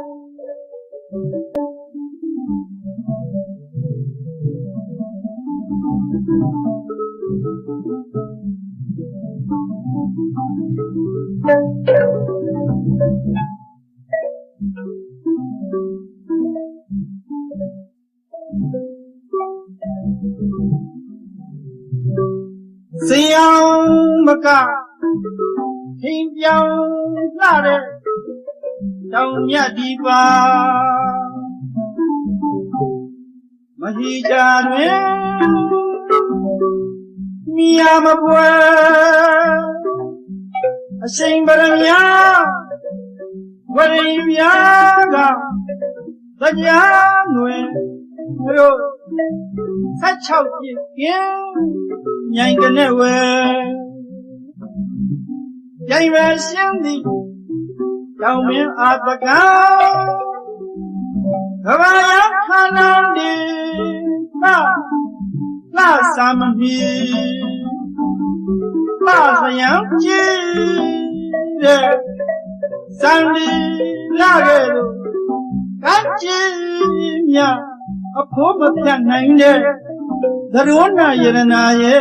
စင်အောင်မကဟင်းပြောင်းလာတဲ့ တောင်မြတ်ဒီပါမဟိကြတွင်မြာမပွဲအစိမ်ပရမညာဝရိမြာကတရားငွေတို့ဆက်ချောက်ပြင်းကင်းញိုင်ကနေဝဲကြိုင်ပဲရှင်းသည် တောင်မင်းအာတကံကဘာယခန္ဓာဒီသာလာသမမီလာစယံကြည်တဲ့စံဒီလာခဲ့လို့ကံကြည်မြအဖို့မပြတ်နိုင်တဲ့သရုံးနာယရနာရဲ့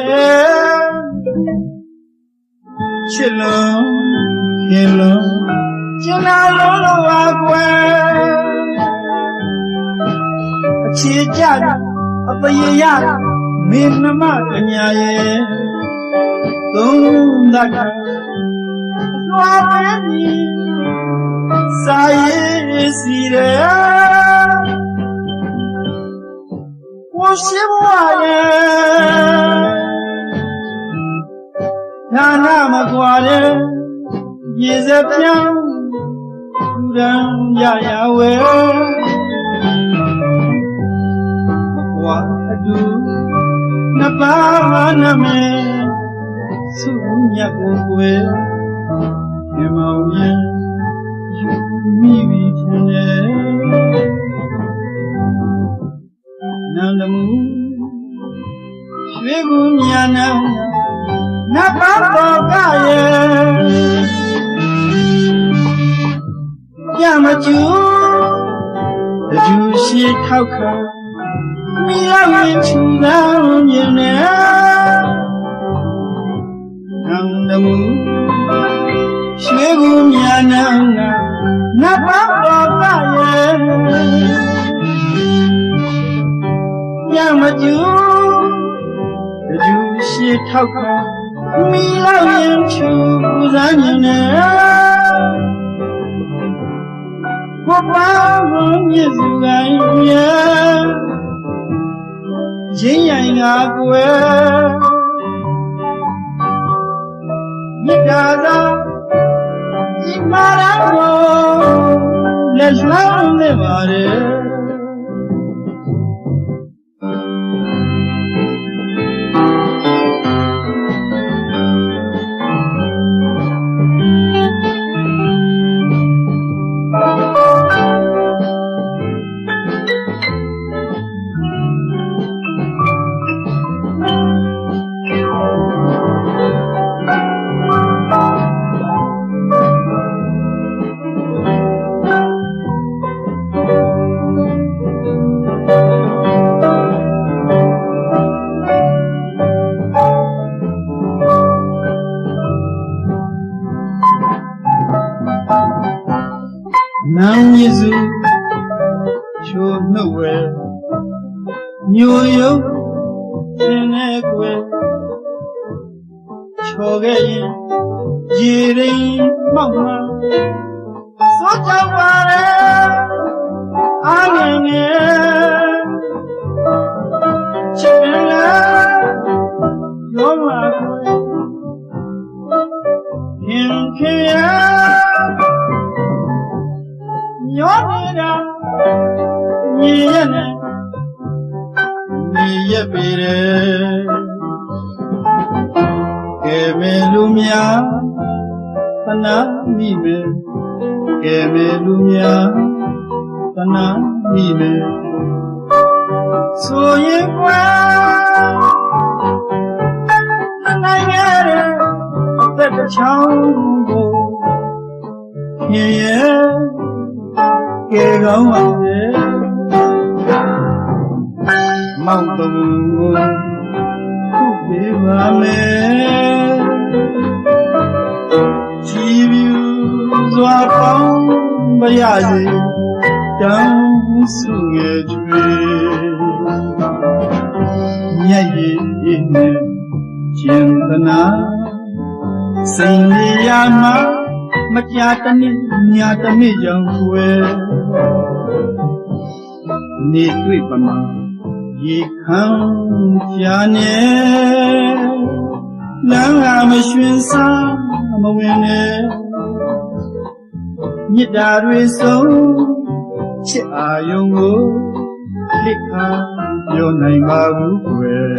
ချစ်လုံးခင်လုံး ကျွန်တော်လုံးလုံးပါကွယ်အခြေကြအပယရမင်းနှမကညာရဲ့သုံးသက်ကသွားပဲဒီစာရေးစီရဲကိုရှိမရဲ့ဌာနမကွာတဲ့ရေစပြောင်း ရန်ရရဝဲမကွာအတူနပါနမေသူမြတ်ကိုွယ်ဒီမောင်ရင်ယူမိပြီထင်တယ်နန္ဒမူရွှေကူညာနာ ထောက်ခါမိလာရင်ချူလာမြင်နေနန္ဒမူရွှေကူမြာနံနတ်ပဘောကရဲ့ညမကျူတကျူရှိထောက်ခါမိလောက်ရင်ချူပူဇာညနေ ဘပဘုံမြစ်စုကိုင်းမြရင်းရိုင်ငါကွယ်မြစ်တာသာဒီမာရကိုလက်လွှမ်းနေပါရဲ့ နမ်းရစုချိုနှုတ်ဝဲညိုယုတ်သင်နဲ့ကွယ်ချော်ခဲ့ရင်ရေရင်းမောက်မှာစောကြပါလေအာငယ် ညီရဲ့ပေတယ်ကဲမေလူများသနာမိမေကဲမေလူများသနာမိမေဆိုရင်ကွာနိုင်ငံရဲ့အသက်တစ်ချောင်းကိုခင်ရဲ့ကဲကောင်းပါစေ မောင်တုံကိုခုပေးပါမယ်ချီးပြူစွာပေါင်းမရစေတောင်းစုငယ်ချွေမြတ်ရည်နဲ့ရှင်သနာစိန်လေးရမှာမကြာတနည်းညာတနည်းကြောင့်ွယ်နေတွေ့ပမာ ရေခံကြာနေလမ်းကမရွှင်စားမဝင်နဲ့မြစ်တာတွေဆုံးချစ်အာယုံကိုလက်ခါပြောနိုင်ပါဘူးကွယ်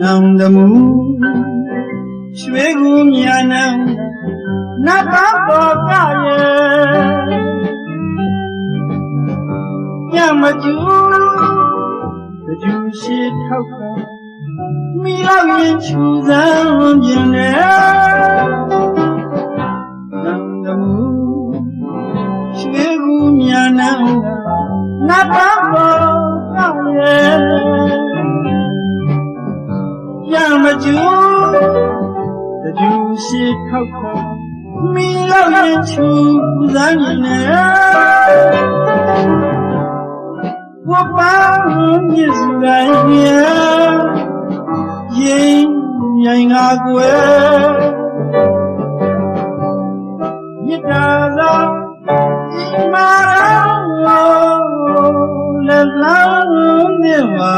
နောင်တမှုရွှေကူမြန်နံနတ်ပါပေါ်ကရဲ့ ညမကျူတကျူရှိထောက်ကမိလောက်ရင်ချူစမ်းပြင်းနေနန္ဒမူရွှေကူမြန်နံနတ်ပါပေါ်ကရဲ့ညမကျူတကျူရှိထောက်ကမိလောက်ရင်ချူစမ်းပြင်းနေ ပန်းမြစ်လိုင်းရဲ့ရင်ရင်ငါကွယ်မြစ်သာသာမာရောလည်းလောင်းနေပါ